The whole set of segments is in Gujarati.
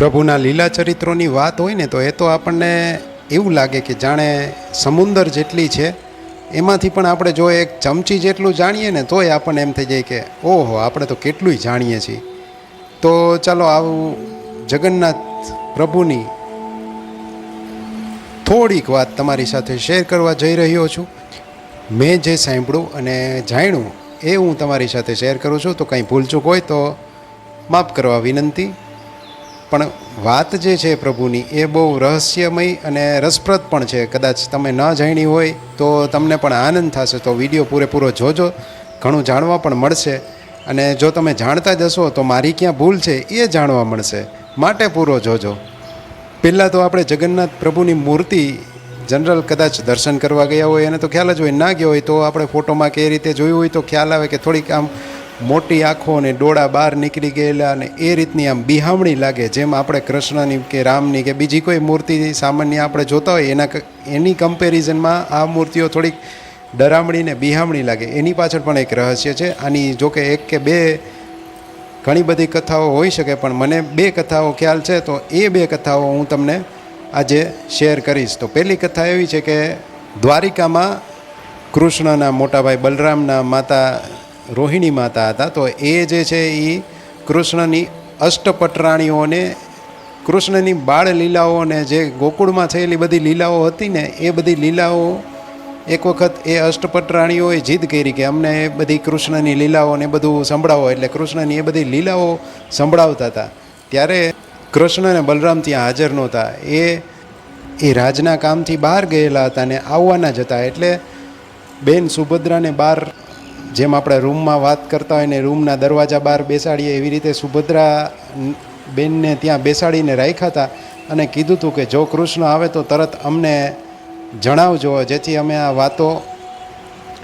પ્રભુના લીલા ચરિત્રોની વાત હોય ને તો એ તો આપણને એવું લાગે કે જાણે સમુંદર જેટલી છે, એમાંથી પણ આપણે જો એક ચમચી જેટલું જાણીએ ને તોય આપણને એમ થઈ જાય કે ઓહો, આપણે તો કેટલુંય જાણીએ છીએ. તો ચાલો આવું જગન્નાથ પ્રભુની થોડીક વાત તમારી સાથે શેર કરવા જઈ રહ્યો છું. મેં જે સાંભળ્યું અને જાણ્યું, એ હું તમારી સાથે શેર કરું છું. તો કંઈ ભૂલચૂક હોય તો માફ કરવા વિનંતી. પણ વાત જે છે પ્રભુની, એ બહુ રહસ્યમય અને રસપ્રદ પણ છે. કદાચ તમે ન જાણી હોય તો તમને પણ આનંદ થશે, તો વીડિયો પૂરેપૂરો જોજો. ઘણું જાણવા પણ મળશે. અને જો તમે જાણતા જ હશો, તો મારી ક્યાં ભૂલ છે એ જાણવા મળશે. માટે પૂરો જોજો. પહેલાં તો આપણે જગન્નાથ પ્રભુની મૂર્તિ, જનરલ કદાચ દર્શન કરવા ગયા હોય, એને તો ખ્યાલ જ હોય, ના ગયો હોય, તો આપણે ફોટોમાં કે રીતે જોયું હોય, તો ખ્યાલ આવે કે થોડીક આમ મોટી આંખો અને ડોળા બહાર નીકળી ગયેલા અને એ રીતની આમ બિહામણી લાગે, જેમ આપણે કૃષ્ણની કે રામની કે બીજી કોઈ મૂર્તિ સામાન્ય આપણે જોતા હોય, એના એની કમ્પેરિઝનમાં આ મૂર્તિઓ થોડીક ડરામણી ને બિહામણી લાગે. એની પાછળ પણ એક રહસ્ય છે. આની જોકે એક કે બે ઘણી બધી કથાઓ હોઈ શકે, પણ મને બે કથાઓ ખ્યાલ છે, તો એ બે કથાઓ હું તમને આજે શેર કરીશ. તો પહેલી કથા એવી છે કે દ્વારિકામાં કૃષ્ણના મોટાભાઈ બલરામના માતા રોહિણી માતા હતા, તો એ જે છે એ કૃષ્ણની અષ્ટપટરાણીઓને, કૃષ્ણની બાળ લીલાઓને જે ગોકુળમાં થયેલી બધી લીલાઓ હતી ને, એ બધી લીલાઓ એક વખત એ અષ્ટપટરાણીઓએ જીદ કરી કે અમને એ બધી કૃષ્ણની લીલાઓને બધું સંભળાવો, એટલે કૃષ્ણની એ બધી લીલાઓ સંભળાવતા હતા. ત્યારે કૃષ્ણ અને બલરામ ત્યાં હાજર નહોતા. એ એ રાજના કામથી બહાર ગયેલા હતા ને આવવાના જ હતા, એટલે બેન સુભદ્રાને બહાર જેમ આપણે રૂમમાં વાત કરતા હોય ને રૂમના દરવાજા બહાર બેસાડીએ એવી રીતે સુભદ્રા બેનને ત્યાં બેસાડીને રાખ્યા હતા અને કીધું હતું કે જો કૃષ્ણ આવે તો તરત અમને જણાવજો, જેથી અમે આ વાતો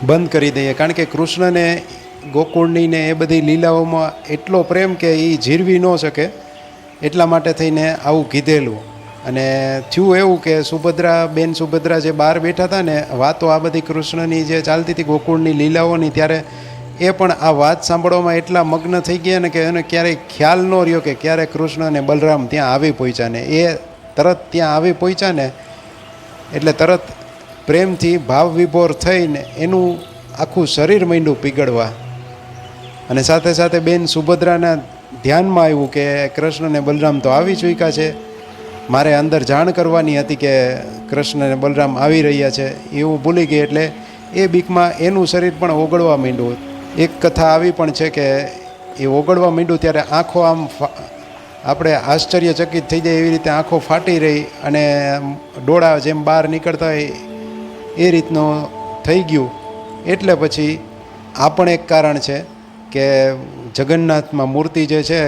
બંધ કરી દઈએ. કારણ કે કૃષ્ણને ગોકુળની ને એ બધી લીલાઓમાં એટલો પ્રેમ કે એ જીરવી ન શકે. એટલા માટે થઈને આવું કીધેલું. અને થયું એવું કે સુભદ્રા, બેન સુભદ્રા જે બહાર બેઠા હતા ને, વાતો આ બધી કૃષ્ણની જે ચાલતી હતી, ગોકુળની લીલાઓની, ત્યારે એ પણ આ વાત સાંભળવામાં એટલા મગ્ન થઈ ગયા ને કે એને ક્યારેય ખ્યાલ ન રહ્યો કે ક્યારે કૃષ્ણ અને બલરામ ત્યાં આવી પહોંચ્યા ને. એ તરત ત્યાં આવી પહોંચ્યા ને, એટલે તરત પ્રેમથી ભાવ વિભોર થઈને એનું આખું શરીર માંડ્યું પીગળવા. અને સાથે સાથે બેન સુભદ્રાના ધ્યાનમાં આવ્યું કે કૃષ્ણ અને બલરામ તો આવી ચૂક્યા છે. મારે અંદર જાણ કરવાની હતી કે કૃષ્ણ અને બલરામ આવી રહ્યા છે, એવું ભૂલી ગઈ એટલે એ બીકમાં એનું શરીર પણ ઓગળવા માંડ્યું. એક કથા આવી પણ છે કે એ ઓગળવા માંડ્યું ત્યારે આંખો આમ આપણે આશ્ચર્યચકિત થઈ જાય એવી રીતે આંખો ફાટી રહી અને ડોળા જેમ બહાર નીકળતા હોય એ રીતનું થઈ ગયું. એટલે પછી આ પણ એક કારણ છે કે જગન્નાથમાં મૂર્તિ જે છે,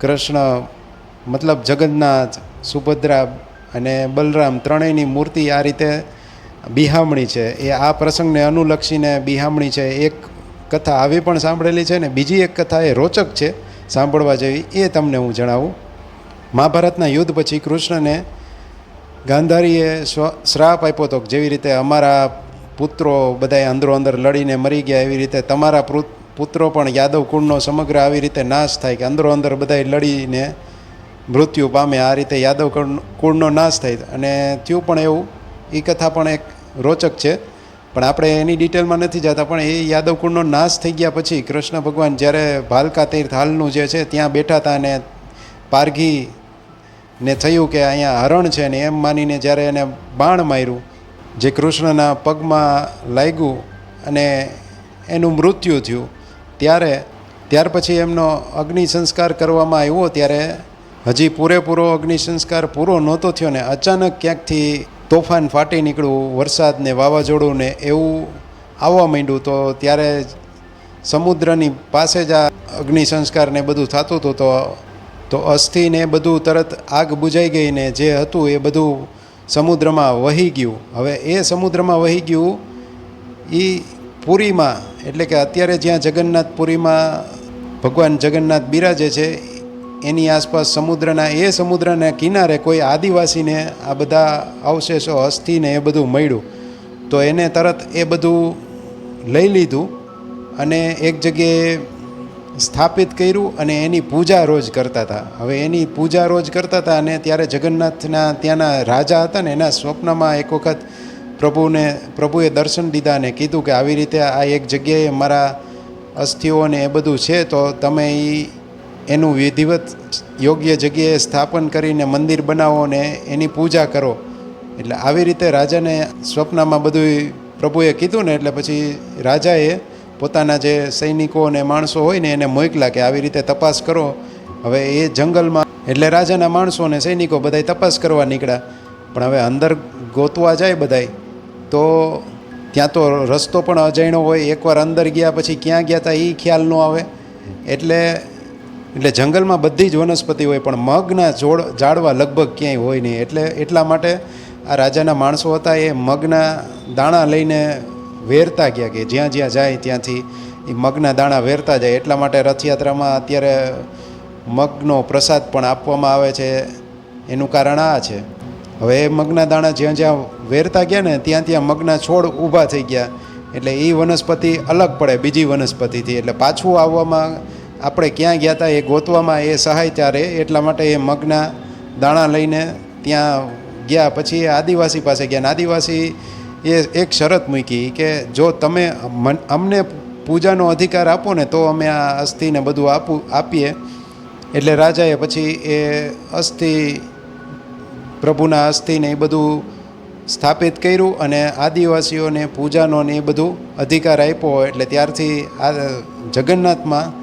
કૃષ્ણ મતલબ જગન્નાથ, સુભદ્રા અને બલરામ ત્રણેયની મૂર્તિ આ રીતે બિહામણી છે. એ આ પ્રસંગને અનુલક્ષીને બિહામણી છે. એક કથા આવી પણ સાંભળેલી છે ને બીજી એક કથા એ રોચક છે સાંભળવા જેવી. એ તમને હું જણાવું. મહાભારતના યુદ્ધ પછી કૃષ્ણને ગાંધારીએ શ્રાપ આપ્યો હતો જેવી રીતે અમારા પુત્રો બધાએ અંદરો અંદર લડીને મરી ગયા, એવી રીતે તમારા પુત્રો પણ યાદવ કુળનો સમગ્ર આવી રીતે નાશ થાય કે અંદરો અંદર બધાએ લડીને મૃત્યુ પામે આ રીતે યાદવ કુળ- કુળનો નાશ થાય અને થયું પણ એવું એ કથા પણ એક રોચક છે. પણ આપણે એની ડિટેલમાં નથી જતા, પણ એ યાદવ કુળનો નાશ થઈ ગયા પછી કૃષ્ણ ભગવાન જ્યારે ભાલકા તીર્થ હાલનું જે છે, ત્યાં બેઠા હતા અને પારઘી ને થયું કે અહીંયા હરણ છે ને એમ માનીને જ્યારે એને બાણ માર્યું, જે કૃષ્ણના પગમાં લાગ્યું અને એનું મૃત્યુ થયું, ત્યારે, ત્યાર પછી એમનો અગ્નિ સંસ્કાર કરવામાં આવ્યો, ત્યારે હજી પૂરેપૂરો અગ્નિ સંસ્કાર પૂરો નહોતો થયો ને અચાનક ક્યાંકથી તોફાન ફાટી નીકળ્યું, વરસાદ ને વાવાઝોડું ને એવું આવવા માંડ્યું, તો ત્યારે સમુદ્રની પાસે જ આ અગ્નિ સંસ્કાર ને બધું થતું હતું, તો તો અસ્થિ ને બધું તરત આગ બુજાઈ ગઈ ને જે હતું એ બધું સમુદ્રમાં વહી ગયું. હવે એ સમુદ્રમાં વહી ગયું એ પુરીમાં, એટલે કે અત્યારે જ્યાં જગન્નાથ પુરીમાં ભગવાન જગન્નાથ બિરાજે છે એની આસપાસ સમુદ્રના, એ સમુદ્રના કિનારે કોઈ આદિવાસીને આ બધા અવશેષો અસ્થિને એ બધું મળ્યું, તો એને તરત એ બધું લઈ લીધું અને એક જગ્યાએ સ્થાપિત કર્યું અને એની પૂજા રોજ કરતા હતા. હવે એની પૂજા રોજ કરતા હતા અને ત્યારે જગન્નાથના ત્યાંના રાજા હતા ને એના સ્વપ્નમાં એક વખત પ્રભુને, પ્રભુએ દર્શન દીધા અને કીધું કે આવી રીતે આ એક જગ્યાએ મારા અસ્થિઓ ને એ બધું છે, તો તમે એ એનું વિધિવત યોગ્ય જગ્યાએ સ્થાપન કરીને મંદિર બનાવો ને એની પૂજા કરો. એટલે આવી રીતે રાજાને સ્વપ્નમાં બધું પ્રભુએ કીધું ને એટલે પછી રાજાએ પોતાના જે સૈનિકો અને માણસો હોય ને એને મોકલા કે આવી રીતે તપાસ કરો. હવે એ જંગલમાં એટલે રાજાના માણસો અને સૈનિકો બધાય તપાસ કરવા નીકળ્યા. પણ હવે અંદર ગોતવા જાય બધાય. તો ત્યાં તો રસ્તો પણ અજાણ્યો હોય. એકવાર અંદર ગયા પછી ક્યાં ગયા હતા એ ખ્યાલ ન આવે. એટલે એટલે જંગલમાં બધી જ વનસ્પતિ હોય, પણ મગના જોડ ઝાડવા લગભગ ક્યાંય હોય નહીં. એટલે એટલા માટે આ રાજાના માણસો હતા, એ મગના દાણા લઈને વેરતા ગયા કે જ્યાં જ્યાં જાય ત્યાંથી એ મગના દાણા વેરતા જાય. એટલા માટે રથયાત્રામાં અત્યારે મગનો પ્રસાદ પણ આપવામાં આવે છે. એનું કારણ આ છે. હવે એ મગના દાણા જ્યાં જ્યાં વેરતા ગયા ને, ત્યાં ત્યાં મગના છોડ ઊભા થઈ ગયા. એટલે એ વનસ્પતિ અલગ પડે, બીજી વનસ્પતિથી. એટલે પાછું આવવામાં આપણે ક્યાં ગયા હતા એ ગોતવામાં એ સહાય રહે એટલા માટે એ મગના દાણા લઈને ત્યાં ગયા. પછી આદિવાસી પાસે ગયા આદિવાસી એ એક શરત મૂકી કે જો તમે મન- અમને પૂજાનો અધિકાર આપો ને તો અમે આ અસ્થિને બધું આપું, આપીએ. એટલે રાજાએ પછી એ અસ્થિ, પ્રભુના અસ્થિને એ બધું સ્થાપિત કર્યું અને આદિવાસીઓને પૂજાનો ને એ બધું અધિકાર આપ્યો. એટલે ત્યારથી આ જગન્નાથમાં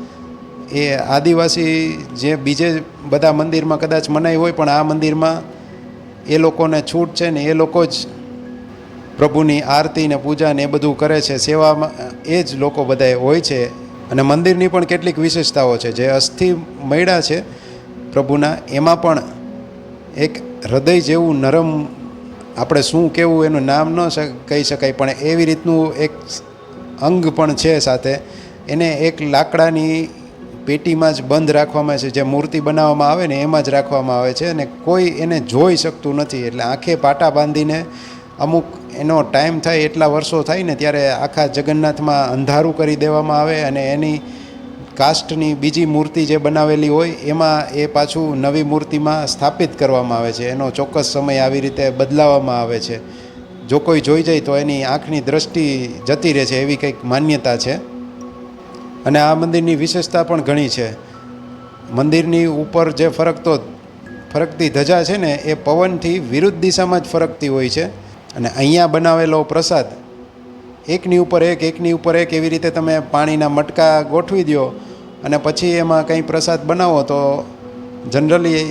એ આદિવાસી જે બીજે બધા મંદિરમાં કદાચ મનાઈ હોય, પણ આ મંદિરમાં એ લોકોને છૂટ છે ને એ લોકો જ પ્રભુની આરતી ને પૂજા ને એ બધું કરે છે. સેવામાં એ જ લોકો બધા હોય છે. અને મંદિરની પણ કેટલીક વિશેષતાઓ છે. જે અસ્થિ મૈડા છે પ્રભુના, એમાં પણ એક હૃદય જેવું નરમ આપણે શું કહેવું એનું નામ ન કહી શકાય, પણ એવી રીતનું એક અંગ પણ છે સાથે. એને એક લાકડાની પેટીમાં જ બંધ રાખવામાં છે, જે મૂર્તિ બનાવવામાં આવે ને એમાં જ રાખવામાં આવે છે અને કોઈ એને જોઈ શકતું નથી. એટલે આંખે પાટા બાંધીને અમુક એનો ટાઈમ થાય, એટલા વર્ષો થાય ને ત્યારે આખા જગન્નાથમાં અંધારું કરી દેવામાં આવે અને એની કાસ્ટની બીજી મૂર્તિ જે બનાવેલી હોય, એમાં એ પાછું નવી મૂર્તિમાં સ્થાપિત કરવામાં આવે છે. એનો ચોક્કસ સમય આવી રીતે બદલાવવામાં આવે છે. જો કોઈ જોઈ જાય તો એની આંખની દ્રષ્ટિ જતી રહે છે, એવી કંઈક માન્યતા છે. અને આ મંદિરની વિશેષતા પણ ઘણી છે. મંદિરની ઉપર જે ફરકતો ફરકતી ધજા છે ને, એ પવનથી વિરુદ્ધ દિશામાં જ ફરકતી હોય છે. અને અહીંયા બનાવેલો પ્રસાદ, એકની ઉપર એક, એકની ઉપર એક એવી રીતે તમે પાણીના મટકા ગોઠવી દો અને પછી એમાં કંઈ પ્રસાદ બનાવો તો જનરલી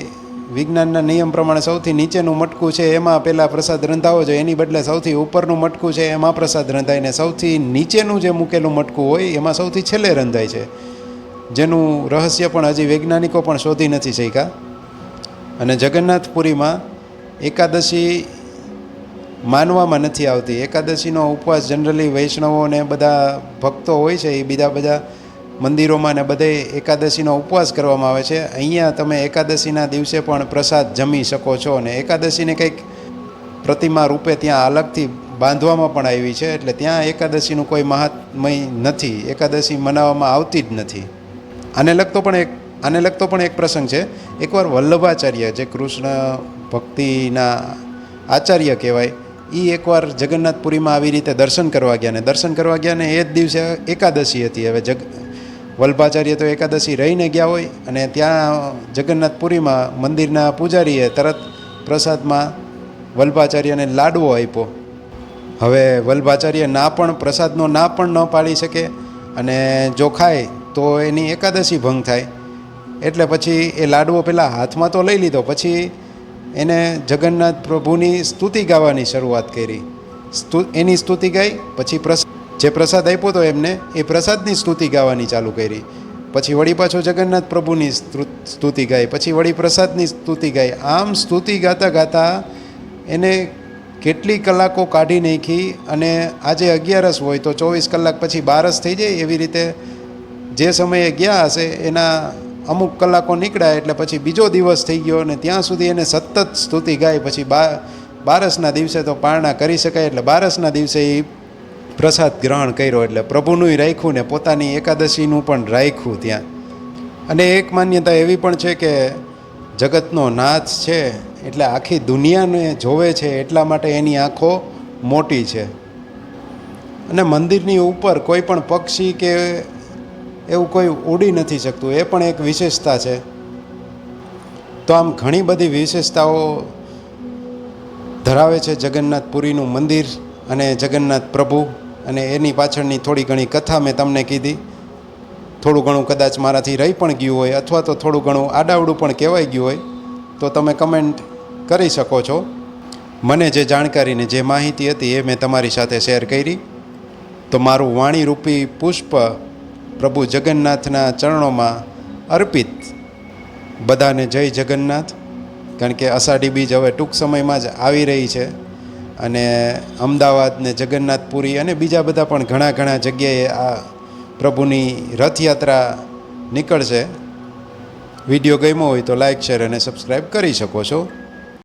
વિજ્ઞાનના નિયમ પ્રમાણે સૌથી નીચેનું મટકું છે એમાં પહેલાં પ્રસાદ રંધાવો જોઈએ. એની બદલે સૌથી ઉપરનું મટકું છે એમાં પ્રસાદ રંધાય ને સૌથી નીચેનું જે મૂકેલું મટકું હોય એમાં સૌથી છેલ્લે રંધાય છે. જેનું રહસ્ય પણ હજી વૈજ્ઞાનિકો પણ શોધી નથી શક્યા. અને જગન્નાથપુરીમાં એકાદશી માનવામાં નથી આવતી. એકાદશીનો ઉપવાસ જનરલી વૈષ્ણવો ને બધા ભક્તો હોય છે એ બીજા બધા મંદિરોમાં ને બધે એકાદશીનો ઉપવાસ કરવામાં આવે છે. અહીંયા તમે એકાદશીના દિવસે પણ પ્રસાદ જમી શકો છો અને એકાદશીને કંઈક પ્રતિમા રૂપે ત્યાં અલગથી બાંધવામાં પણ આવી છે. એટલે ત્યાં એકાદશીનું કોઈ મહાત્મય નથી. એકાદશી મનાવવામાં આવતી જ નથી. આને લગતો પણ એક, આને લગતો પણ એક પ્રસંગ છે. એકવાર વલ્લભાચાર્ય, જે કૃષ્ણ ભક્તિના આચાર્ય કહેવાય એ એકવાર જગન્નાથપુરીમાં આવી રીતે દર્શન કરવા ગયા ને દર્શન કરવા ગયા ને એ જ દિવસે એકાદશી હતી. હવે જગ વલ્ભાચાર્ય તો એકાદશી રહીને ગયા હોય અને ત્યાં જગન્નાથપુરીમાં મંદિરના પૂજારીએ તરત પ્રસાદમાં વલ્ભાચાર્યને લાડવો આપ્યો. હવે વલ્ભાચાર્ય ના પણ, પ્રસાદનો ના પણ ન પાડી શકે અને જો ખાય તો એની એકાદશી ભંગ થાય. એટલે પછી એ લાડવો પહેલાં હાથમાં તો લઈ લીધો, પછી એને જગન્નાથ પ્રભુની સ્તુતિ ગાવાની શરૂઆત કરી. સ્તુ, એની સ્તુતિ ગાઈ, પછી પ્રસ જે પ્રસાદ આપ્યો હતો એમને એ પ્રસાદની સ્તુતિ ગાવાની ચાલુ કરી. પછી વળી પાછો જગન્નાથ પ્રભુની સ્તુ- સ્તુતિ ગાઈ પછી વળી પ્રસાદની સ્તુતિ ગાઈ આમ સ્તુતિ ગાતા ગાતા એને કેટલી કલાકો કાઢી નાખી અને આજે અગિયારસ હોય તો ચોવીસ કલાક પછી બારસ થઈ જાય એવી રીતે જે સમયે ગયા હશે એના અમુક કલાકો નીકળ્યા એટલે પછી બીજો દિવસ થઈ ગયો અને ત્યાં સુધી એને સતત સ્તુતિ ગાય. પછી બા, બારસના દિવસે તો પારણા કરી શકાય એટલે બારસના દિવસે એ પ્રસાદ ગ્રહણ કર્યો એટલે પ્રભુનું રાખ્યું ને પોતાની એકાદશીનું પણ રાખ્યું ત્યાં. અને એક માન્યતા એવી પણ છે કે જગતનો નાથ છે, એટલે આખી દુનિયાને જોવે છે, એટલા માટે એની આંખો મોટી છે. અને મંદિરની ઉપર કોઈ પણ પક્ષી કે એવું કોઈ ઉડી નથી શકતું, એ પણ એક વિશેષતા છે. તો આમ ઘણી બધી વિશેષતાઓ ધરાવે છે જગન્નાથપુરીનું મંદિર અને જગન્નાથ પ્રભુ. અને એની પાછળની થોડી ઘણી કથા મેં તમને કીધી. થોડું ઘણું કદાચ મારાથી રહી પણ ગયું હોય અથવા તો થોડું ઘણું આડાવડું પણ કહેવાય ગયું હોય, તો તમે કમેન્ટ કરી શકો છો. મને જે જાણકારીને જે માહિતી હતી એ મેં તમારી સાથે શેર કરી. તો મારું વાણીરૂપી પુષ્પ પ્રભુ જગન્નાથના ચરણોમાં અર્પિત. બધાને જય જગન્નાથ. કારણ કે અષાઢી બીજ હવે ટૂંક સમયમાં જ આવી રહી છે. અને અમદાવાદ ને જગન્નાથપુરી અને બીજા બધા પણ ઘણા ઘણા જગ્યાએ આ પ્રભુની રથયાત્રા નીકળશે. વીડિયો ગમ્યો હોય તો લાઇક શેર અને સબસ્ક્રાઈબ કરી શકો છો.